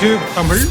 Tube Tamil.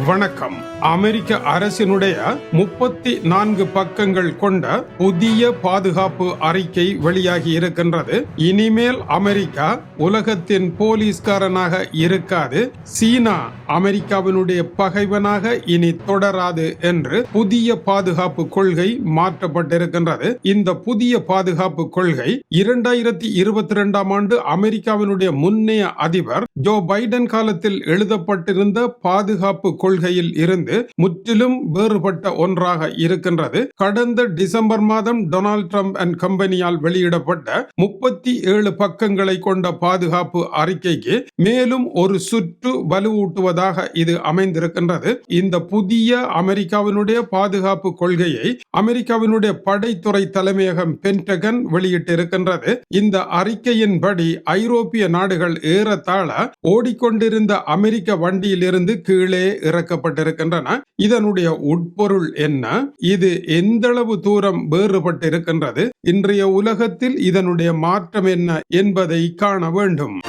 வணக்கம். அமெரிக்க அரசினுடைய முப்பத்தி நான்கு பக்கங்கள் கொண்ட புதிய பாதுகாப்பு அறிக்கை வெளியாகி இருக்கின்றது. இனிமேல் அமெரிக்கா உலகத்தின் போலீஸ்காரனாக இருக்காது. சீனா அமெரிக்காவினுடைய பகைவனாக இனி தொடராது என்று புதிய பாதுகாப்பு கொள்கை மாற்றப்பட்டிருக்கின்றது. இந்த புதிய பாதுகாப்பு கொள்கை இரண்டாயிரத்தி இருபத்தி இரண்டாம் ஆண்டு அமெரிக்காவினுடைய முன்னைய அதிபர் ஜோ பைடன் காலத்தில் எழுதப்பட்டிருந்த பாதுகாப்பு கொள்கையில் இருந்து முற்றிலும் வேறுபட்ட ஒன்றாக இருக்கின்றது. கடந்த டிசம்பர் மாதம் டொனால்ட் ட்ரம்ப் அண்ட் கம்பெனியால் வெளியிடப்பட்ட முப்பத்தி ஏழு பக்கங்களை கொண்ட பாதுகாப்பு அறிக்கைக்கு மேலும் ஒரு சுற்று வலுவூட்டுவதாக இது அமைந்திருக்கின்றது. இந்த புதிய அமெரிக்காவினுடைய பாதுகாப்பு கொள்கையை அமெரிக்காவினுடைய படைத்துறை தலைமையகம் பென்டகன் வெளியிட்டிருக்கின்றது. இந்த அறிக்கையின்படி ஐரோப்பிய நாடுகள் ஏறத்தாழ ஓடிக்கொண்டிருந்த அமெரிக்க வண்டியிலிருந்து கீழே இறக்கப்பட்டிருக்கின்றன. இதனுடைய உட்பொருள் என்ன? இது எந்தளவு தூரம் வேறுபட்டிருக்கின்றது? இன்றைய உலகத்தில் இதனுடைய மாற்றம் என்ன என்பதை காண வேண்டும்.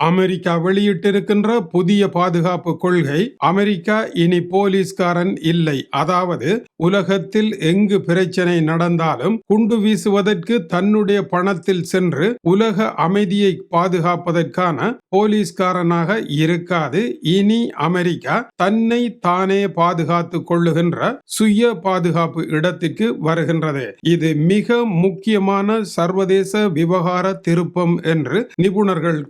அமெரிக்கா வெளியிட்டிருக்கின்ற புதிய பாதுகாப்பு கொள்கை அமெரிக்கா இனி போலீஸ்காரன் இல்லை. அதாவது உலகத்தில் எங்கு பிரச்சனை நடந்தாலும் குண்டு வீசுவதற்கு தன்னுடைய பணத்தில் சென்று உலக அமைதியை பாதுகாப்பதற்கான போலீஸ்காரனாக இருக்காது. இனி அமெரிக்கா தன்னை தானே பாதுகாத்துக் கொள்ளுகின்ற சுய பாதுகாப்பு இடத்திற்கு வருகின்றது. இது மிக முக்கியமான சர்வதேச விவகார திருப்பம் என்று நிபுணர்கள்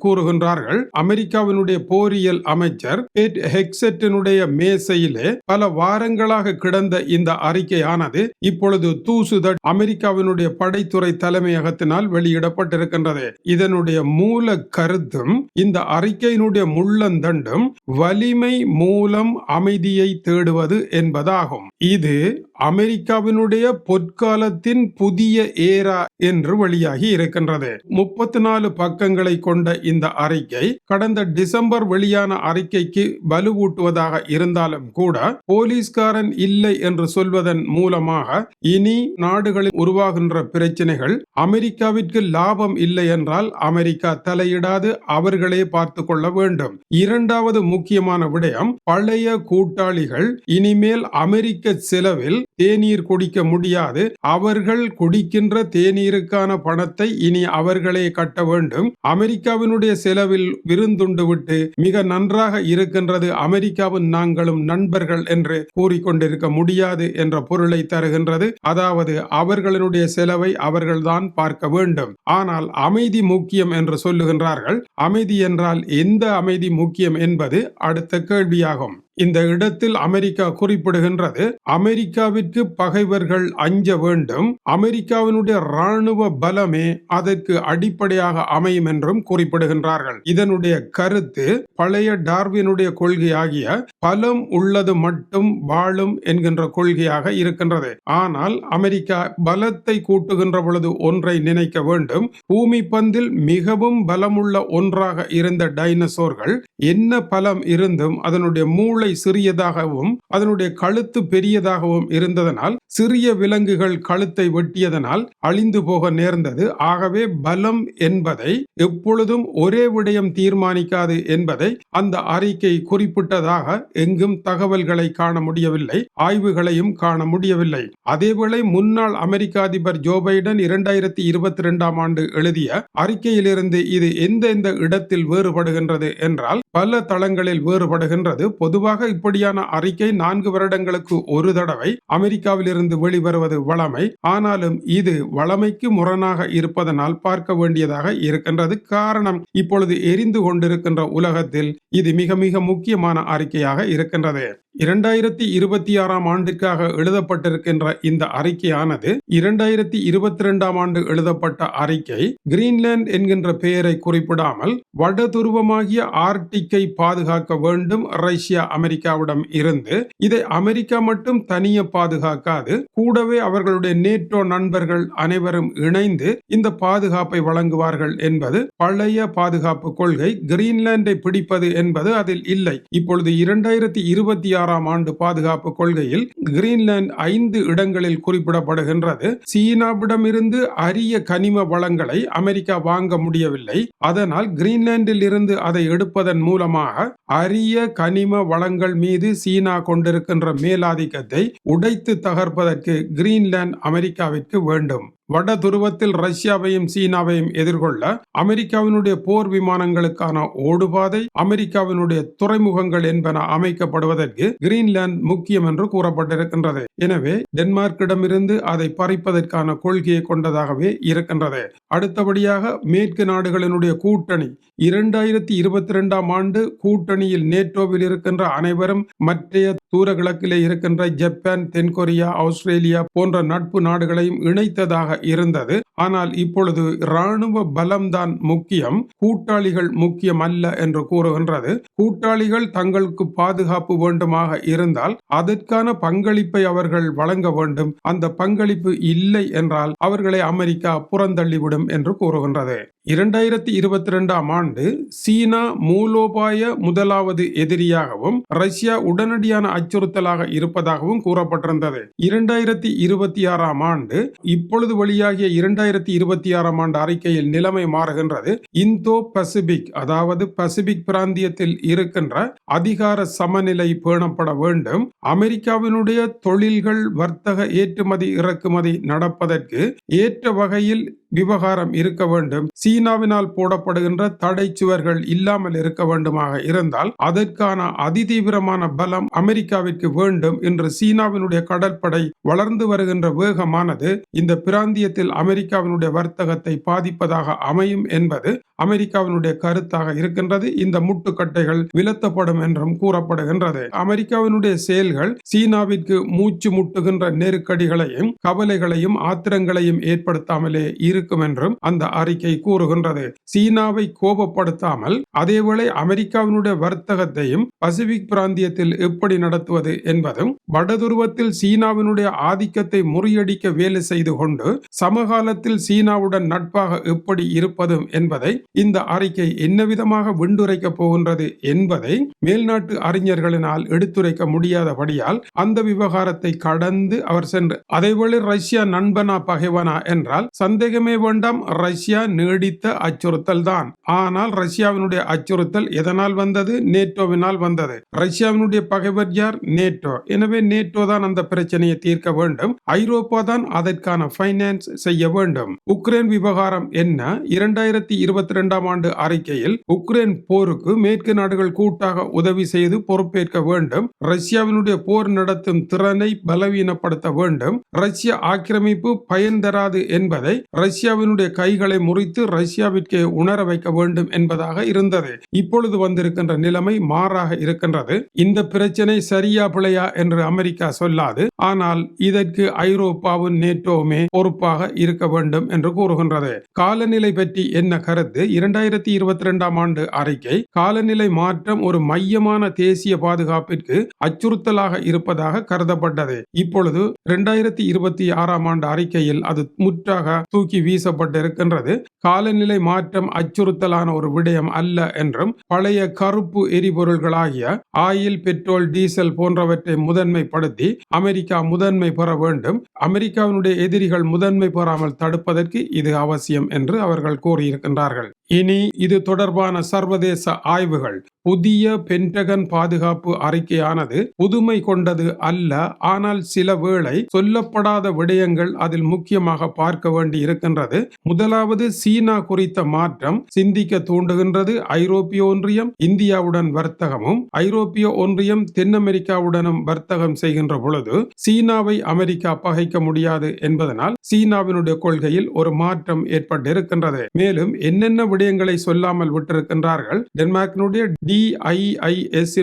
கூறுகின்றார்கள் அமெரிக்காவினுடைய போரியல் அமைச்சர் பேட் ஹெக்செட்டினுடைய மேசையிலே பல வாரங்களாக கிடந்த இந்த அறிக்கையானது இப்பொழுது தூசுதட் அமெரிக்காவினுடைய படைத்துறை தலைமையகத்தினால் வெளியிடப்பட்டிருக்கின்றது. இதனுடைய மூல கருத்தும் இந்த அறிக்கையினுடைய முள்ளந்தண்டும் வலிமை மூலம் அமைதியை தேடுவது என்பதாகும். இது அமெரிக்காவினுடைய பொற்காலத்தின் புதிய ஏரா என்று வெளியாகி இருக்கின்றது. முப்பத்தி நாலு பக்கங்களை கொண்ட இந்த அறிக்கை கடந்த டிசம்பர் வெளியான அறிக்கைக்கு வலுவூட்டுவதாக இருந்தாலும் கூட போலீஸ்காரன் இல்லை என்று சொல்வதன் மூலமாக இனி நாடுகளில் உருவாகின்ற பிரச்சனைகள் அமெரிக்காவிற்கு லாபம் இல்லை என்றால் அமெரிக்கா தலையிடாது அவர்களே பார்த்து கொள்ள வேண்டும். இரண்டாவது முக்கியமான விடயம் பழைய கூட்டாளிகள் இனிமேல் அமெரிக்க செலவில் தேநீர் குடிக்க முடியாது. அவர்கள் குடிக்கின்ற தேநீருக்கான பணத்தை இனி அவர்களே கட்ட வேண்டும். அமெரிக்காவினுடைய செலவில் விருந்துண்டு விட்டு மிக நன்றாக இருக்கின்றது அமெரிக்காவும் நாங்களும் நண்பர்கள் என்று கூறிக்கொண்டிருக்க முடியாது என்ற பொருளை தருகின்றது. அதாவது அவர்களுடைய செலவை அவர்கள்தான் பார்க்க வேண்டும். ஆனால் அமைதி முக்கியம் என்று சொல்லுகின்றார்கள். அமைதி என்றால் எந்த அமைதி முக்கியம் என்பது அடுத்த கேள்வியாகும். இந்த இடத்தில் அமெரிக்கா குறிப்பிடுகின்றது. அமெரிக்காவிற்கு பகைவர்கள் அஞ்ச வேண்டும். அமெரிக்காவினுடைய ராணுவ பலமே அதற்கு அடிப்படையாக அமையும் என்றும் குறிப்பிடுகின்றார்கள். இதனுடைய கருத்து பழைய டார்வினுடைய கொள்கையாகிய பலம் உள்ளது மட்டும் வாழும் என்கின்ற கொள்கையாக இருக்கின்றது. ஆனால் அமெரிக்கா பலத்தை கூட்டுகின்ற பொழுது ஒன்றை நினைக்க வேண்டும். பூமி பந்தில் மிகவும் பலமுள்ள ஒன்றாக இருந்த டைனசோர்கள் என்ன பலம் இருந்தும் அதனுடைய மூளை சிறியதாகவும் அதனுடைய கழுத்து பெரியதாகவும் இருந்ததனால் சிறிய விலங்குகள் கழுத்தை வெட்டியதனால் அழிந்து போக நேர்ந்தது. ஆகவே பலம் என்பதை எப்பொழுதும் ஒரே விடயம் தீர்மானிக்காது என்பதை அந்த அறிக்கை குறிப்பிட்டதாக எங்கும் தகவல்களை காண முடியவில்லை ஆய்வுகளையும் காண முடியவில்லை. அதேவேளை முன்னாள் அமெரிக்க அதிபர் ஜோ பைடன் இரண்டாயிரத்தி இருபத்தி இரண்டாம் ஆண்டு எழுதிய அறிக்கையிலிருந்து இது எந்தெந்த இடத்தில் வேறுபடுகின்றது என்றால் பல தளங்களில் வேறுபடுகின்றது. பொதுவாக இப்படியான அறிக்கை நான்கு வருடங்களுக்கு ஒரு தடவை அமெரிக்காவில் இருந்து வெளிவருவது வளமை. ஆனாலும் இது வளமைக்கு முரணாக இருப்பதனால் பார்க்க வேண்டியதாக இருக்கின்றது. காரணம் இப்பொழுது எரிந்து கொண்டிருக்கின்ற உலகத்தில் இது மிக மிக முக்கியமான அறிக்கையாக இருக்கின்றது. இரண்டாயிரத்தி இருபத்தி ஆறாம் ஆண்டிற்காக எழுதப்பட்டிருக்கின்ற இந்த அறிக்கையானது இரண்டாயிரத்தி இருபத்தி இரண்டாம் ஆண்டு எழுதப்பட்ட அறிக்கை கிரீன்லாந்து என்கின்ற பெயரை குறிப்பிடாமல் வட துருவமாகிய ஆர்டிக்கை பாதுகாக்க வேண்டும் ரஷ்யா அமெரிக்காவிடம் இருந்து. இதை அமெரிக்கா மட்டும் தனியே பாதுகாக்காது கூடவே அவர்களுடைய நேட்டோ நண்பர்கள் அனைவரும் இணைந்து இந்த பாதுகாப்பை வழங்குவார்கள் என்பது பழைய பாதுகாப்பு கொள்கை. கிரீன்லாந்தை பிடிப்பது என்பது அதில் இல்லை. இப்பொழுது இரண்டாயிரத்தி இருபத்தி ஆறாம் ஆண்டு பாதுகாப்பு கொள்கையில் கிரீன்லாந்து ஐந்து இடங்களில் குறிப்பிடப்படுகின்றது. சீனாவிடமிருந்து அரிய கனிம வளங்களை அமெரிக்கா வாங்க முடியவில்லை. அதனால் கிரீன்லாந்தில் இருந்து அதை எடுப்பதன் மூலமாக அரிய கனிம வளங்கள் மீது சீனா கொண்டிருக்கின்ற மேலாதிக்கத்தை உடைத்து தகர்ப்பதற்கு கிரீன்லாந்து அமெரிக்காவிற்கு வேண்டும். வட துருவத்தில் ரஷ்யாவையும் சீனாவையும் எதிர்கொள்ள அமெரிக்காவினுடைய போர் விமானங்களுக்கான ஓடுபாதை அமெரிக்காவினுடைய துறைமுகங்கள் என்பன அமைக்கப்படுவதற்கு கிரீன்லாந்து முக்கியம் என்று கூறப்பட்டிருக்கின்றது. எனவே டென்மார்க்கிடமிருந்து அதை பறிப்பதற்கான கொள்கையை கொண்டதாகவே இருக்கின்றது. அடுத்தபடியாக மேற்கு நாடுகளினுடைய கூட்டணி. இரண்டாயிரத்தி இருபத்தி இரண்டாம் ஆண்டு கூட்டணியில் நேட்டோவில் இருக்கின்ற அனைவரும் மற்றைய தூர கிழக்கிலே இருக்கின்ற ஜப்பான் தென்கொரியா ஆஸ்திரேலியா போன்ற நட்பு நாடுகளையும் இணைத்ததாக இருந்தது. ஆனால் இப்பொழுது இராணுவ பலம்தான் முக்கியம் கூட்டாளிகள் முக்கியம் அல்ல என்று கூறுகின்றது. கூட்டாளிகள் தங்களுக்கு பாதுகாப்பு வேண்டுமாக இருந்தால் அதற்கான பங்களிப்பை அவர்கள் வழங்க வேண்டும். அந்த பங்களிப்பு இல்லை என்றால் அவர்களை அமெரிக்கா புறந்தள்ளிவிடும் என்று கூறுகின்றது. இரண்டாயிரத்தி இருபத்தி ரெண்டாம் ஆண்டு சீனா மூலோபாய முதலாவது எதிரியாகவும் ரஷ்யா உடனடியான அச்சுறுத்தலாக இருப்பதாகவும் கூறப்பட்டிருந்தது. இரண்டாயிரத்தி இருபத்தி ஆறாம் ஆண்டு இப்பொழுது வெளியாகிய இரண்டாயிரத்தி இருபத்தி ஆறாம் ஆண்டு அறிக்கையில் நிலைமை மாறுகின்றது. இந்தோ பசிபிக் அதாவது பசிபிக் பிராந்தியத்தில் இருக்கின்ற அதிகார சமநிலை பேணப்பட வேண்டும். அமெரிக்காவினுடைய தொழில்கள் வர்த்தக ஏற்றுமதி இறக்குமதி நடப்பதற்கு ஏற்ற வகையில் விவகாரம் இருக்க வேண்டும். சீனாவினால் போடப்படுகின்ற தடை சுவர்கள் இல்லாமல் இருக்க வேண்டுமாக இருந்தால் அதற்கான அதிதீவிரமான பலம் அமெரிக்காவிற்கு வேண்டும் என்று சீனாவினுடைய கடற்படை வளர்ந்து வருகின்ற வேகமானது இந்த பிராந்தியத்தில் அமெரிக்காவினுடைய வர்த்தகத்தை பாதிப்பதாக அமையும் என்பது அமெரிக்காவினுடைய கருத்தாக இருக்கின்றது. இந்த முட்டுக்கட்டைகள் விலத்தப்படும் என்றும் கூறப்படுகின்றது. அமெரிக்காவினுடைய செயல்கள் சீனாவிற்கு மூச்சு முட்டுகின்ற நெருக்கடிகளையும் கவலைகளையும் ஆத்திரங்களையும் ஏற்படுத்தாமலே இருக்கும் என்றும் அந்த அறிக்கை கூறுகின்றது. சீனாவை கோபப்படுத்தாமல் அதேவேளை அமெரிக்காவினுடைய வர்த்தகத்தையும் பசிபிக் பிராந்தியத்தில் எப்படி நடத்துவது என்பதும் வடதுருவத்தில் சீனாவினுடைய ஆதிக்கத்தை முறியடிக்க வேலை செய்து கொண்டு சமகாலத்தில் சீனாவுடன் நட்பாக எப்படி இருப்பதும் என்பதை இந்த அறிக்கை என்ன விதமாக விண்டுரைக்கப் போகின்றது என்பதை மேல்நாட்டு அறிஞர்களினால் எடுத்துரைக்க முடியாதபடியால் அந்த விவகாரத்தை கடந்து அவர் சென்று அதேவேளை ரஷ்யா நண்பனா பகைவனா? என்றால் சந்தேகம் வேண்டாம். ரஷ்யா நீடித்த அச்சுறுத்தல் தான் ஆனால் ரஷ்யாவினுடைய அச்சுறுத்தல் எதனால் வந்தது? நேட்டோவினால் வந்தது. ரஷ்யாவினுடைய பகைவர் யார்? நேட்டோ. எனவே நேட்டோ தான் அந்த பிரச்சனையை தீர்க்க வேண்டும். ஐரோப்பா தான் அதற்கான பைனான்ஸ் செய்ய வேண்டும். உக்ரைன் விவகாரம் என்ன? இரண்டாயிரத்தி இருபத்தி ரெண்டாம் ஆண்டு அறிக்கையில் உக்ரைன் போருக்கு மேற்கு நாடுகள் கூட்டாக உதவி செய்து பொறுப்பேற்க வேண்டும். ரஷ்யாவினுடைய போர் நடத்தும் திறனை பலவீனப்படுத்த வேண்டும். ரஷ்ய ஆக்கிரமிப்பு பயன் தராது என்பதை ரஷ்ய ரஷ்யாவினுடைய கைகளை முறித்து ரஷ்யாவிற்கு உணர வைக்க வேண்டும் என்பதாக இருந்தது. இப்பொழுது வந்திருக்கின்ற நிலைமை மாறாக இருக்கின்றது. இந்த பிரச்சனை சரியா பிழையா என்று அமெரிக்கா சொல்லாது. ஆனால் இதற்கு ஐரோப்பாவும் நேட்டோவுமே பொறுப்பாக இருக்க வேண்டும் என்று கூறுகின்றது. காலநிலை பற்றி என்ன கருத்து? இரண்டாயிரத்தி இருபத்தி ரெண்டாம் ஆண்டு அறிக்கை காலநிலை மாற்றம் ஒரு மையமான தேசிய பாதுகாப்பிற்கு அச்சுறுத்தலாக இருப்பதாக கருதப்பட்டது. இப்பொழுது இரண்டாயிரத்தி இருபத்தி ஆறாம் ஆண்டு அறிக்கையில் அது முற்றாக தூக்கி வீசப்பட்டிருக்கின்றது. காலநிலை மாற்றம் அச்சுறுத்தலான ஒரு விடயம் அல்ல என்றும் பழைய கருப்பு எரிபொருள்களாகிய ஆயில் பெட்ரோல் டீசல் போன்றவற்றை முதன்மைப்படுத்தி அமெரிக்கா முதன்மை பெற வேண்டும். அமெரிக்காவினுடைய எதிரிகள் முதன்மை பெறாமல் தடுப்பதற்கு இது அவசியம் என்று அவர்கள் கூறியிருக்கின்றார்கள். இனி இது தொடர்பான சர்வதேச ஆய்வுகள். புதிய பென்டகன் பாதுகாப்பு அறிக்கையானது புதுமை கொண்டது அல்ல ஆனால் சில வேளை சொல்லப்படாத விடயங்கள் அதில் முக்கியமாக பார்க்க வேண்டி இருக்கின்றது. முதலாவது சீனா குறித்த மாற்றம் சிந்திக்க தூண்டுகின்றது. ஐரோப்பிய ஒன்றியம் இந்தியாவுடன் வர்த்தகமும் ஐரோப்பிய ஒன்றியம் தென் அமெரிக்காவுடனும் வர்த்தகம் செய்கின்ற பொழுது சீனாவை அமெரிக்கா பகைக்க முடியாது என்பதனால் சீனாவினுடைய கொள்கையில் ஒரு மாற்றம் ஏற்பட்டிருக்கின்றது. மேலும் என்னென்ன விடயங்களை சொல்லாமல் விட்டிருக்கின்றார்கள். டென்மார்க்கினுடைய டிஐஐஎஸ்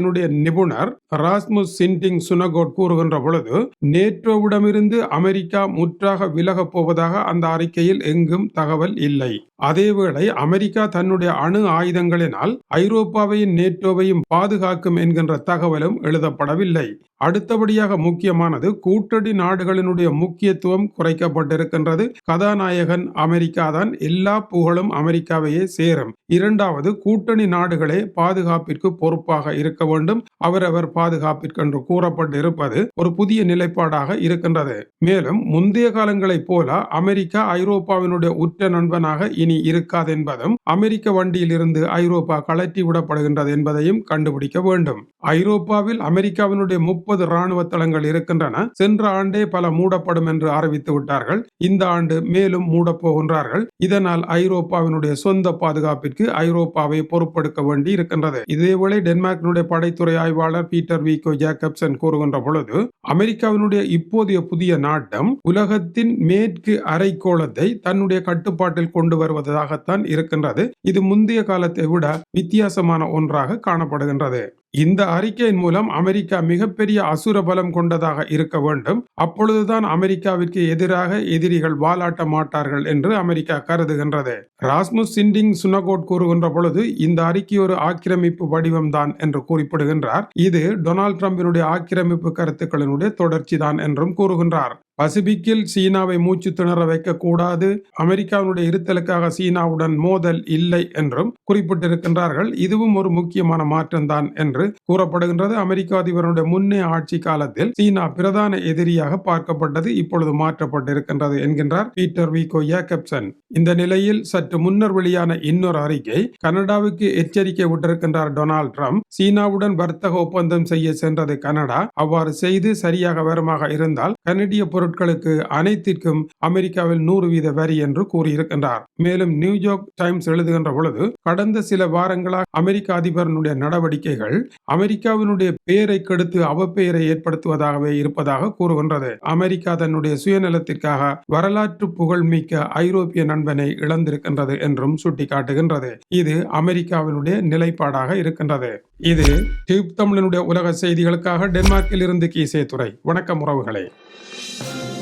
நிபுணர் ராஸ்முஸ் சின்டிங் சுனகோட் கூறுகின்ற பொழுது நேட்டோவிடமிருந்து அமெரிக்கா முற்றாக விலகப் போவதாக அந்த அறிக்கையில் எங்கும் தகவல் இல்லை. அதேவேளை அமெரிக்கா தன்னுடைய அணு ஆயுதங்களினால் ஐரோப்பாவையும் நேட்டோவையும் பாதுகாக்கும் என்கின்ற தகவலும் எழுதப்படவில்லை. அடுத்தபடியாக முக்கியமானது கூட்டணி நாடுகளினுடைய முக்கியத்துவம் குறைக்கப்பட்டிருக்கின்றது. கதாநாயகன் அமெரிக்கா தான் எல்லா புகழும் அமெரிக்காவையே சேரும். இரண்டாவது கூட்டணி நாடுகளே பாதுகாப்பிற்கு பொறுப்பாக இருக்க வேண்டும். அவரவர் பாதுகாப்பிற்கென்று கூறப்பட்டு இருப்பது ஒரு புதிய நிலைப்பாடாக இருக்கின்றது. மேலும் முந்தைய காலங்களைப் போல அமெரிக்கா ஐரோப்பாவினுடைய உற்ற நண்பனாக இனி இருக்காது என்பதும் அமெரிக்க வண்டியிலிருந்து ஐரோப்பா கலற்றி விடப்படுகின்றது என்பதையும் கண்டுபிடிக்க வேண்டும். ஐரோப்பாவில் அமெரிக்காவினுடைய முப்பது ராணுவ தளங்கள் இருக்கின்றன. சென்ற ஆண்டே பல மூடப்படும் என்று அறிவித்து விட்டார்கள். இந்த ஆண்டு மேலும் மூடப்போகின்றார்கள் இதனால் ஐரோப்பாவினுடைய சொந்த பாதுகாப்பிற்கு ஐரோப்பாவை பொறுப்படுத்த வேண்டி இருக்கின்றது. இதேவேளை டென்மார்க்கினுடைய படைத்துறை ஆய்வாளர் பீட்டர் விகோ ஜேக்கப்சன் கூறுகின்ற பொழுது அமெரிக்காவினுடைய இப்போதைய புதிய நாட்டம் உலகத்தின் மேற்கு அரைக்கோளத்தை தன்னுடைய கட்டுப்பாட்டில் கொண்டு வருவதாகத்தான் இருக்கின்றது. இது முந்தைய காலத்தை விட வித்தியாசமான ஒன்றாக காணப்படுகின்றது. இந்த அறிக்கையின் மூலம் அமெரிக்கா மிகப்பெரிய அசுர பலம் கொண்டதாக இருக்க வேண்டும். அப்பொழுதுதான் அமெரிக்காவிற்கு எதிராக எதிரிகள் வாலாட்ட மாட்டார்கள் என்று அமெரிக்கா கருதுகின்றது. ராஸ்முஸ் சிண்டிங் சுனகோட் கூறுகின்ற பொழுது இந்த அறிக்கை ஒரு ஆக்கிரமிப்பு வடிவம்தான் என்று குறிப்பிடுகின்றார். இது டொனால்ட் டிரம்பினுடைய ஆக்கிரமிப்பு கருத்துக்களினுடைய தொடர்ச்சி தான் என்றும் கூறுகின்றார். பசிபிக்கில் சீனாவை மூச்சு திணற வைக்கக்கூடாது. அமெரிக்காவினுடைய இருத்தலுக்காக சீனாவுடன் மோதல் இல்லை என்றும் குறிப்பிட்டிருக்கின்றார்கள். இதுவும் ஒரு முக்கியமான மாற்றம்தான் என்று கூறப்படுகின்றது. அமெரிக்க அதிபருடைய முன்னே ஆட்சி காலத்தில் சீனா பிரதான எதிரியாக பார்க்கப்பட்டது. இப்பொழுது மாற்றப்பட்டிருக்கின்றது என்கின்றார் பீட்டர் விகோ யாக்கப்சன் இந்த நிலையில் சற்று முன்னர் வெளியான இன்னொரு அறிக்கை கனடாவுக்கு எச்சரிக்கை விட்டிருக்கின்றார் டொனால்ட் ட்ரம்ப். சீனாவுடன் வர்த்தக ஒப்பந்தம் செய்ய சென்றது கனடா. அவ்வாறு செய்து சரியாக வருமாக இருந்தால் கனடிய பொருட்களுக்கு அனைத்திற்கும் அமெரிக்காவில் நூறு வீத வரி என்று கூறியிருக்கின்றார். மேலும் நியூயார்க் டைம்ஸ் எழுதுகின்ற பொழுது கடந்த சில வாரங்களாக அமெரிக்க அதிபரனுடைய நடவடிக்கைகள் அமெரிக்காவினுடைய பெயரை கெடுத்து அவப்பெயரை ஏற்படுத்துவதாகவே இருப்பதாக கூறுகின்றது. அமெரிக்கா தன்னுடைய சுயநலத்திற்காக வரலாற்று புகழ்மிக்க ஐரோப்பிய நண்பனை இழந்திருக்கின்றது என்றும் சுட்டிக்காட்டுகின்றது. இது அமெரிக்காவினுடைய நிலைப்பாடாக இருக்கின்றது. இது டியூப் தமிழனுடைய உலக செய்திகளுக்காக டென்மார்க்கில் இருந்து கீசே துறை வணக்கம் உறவுகளே. thank you.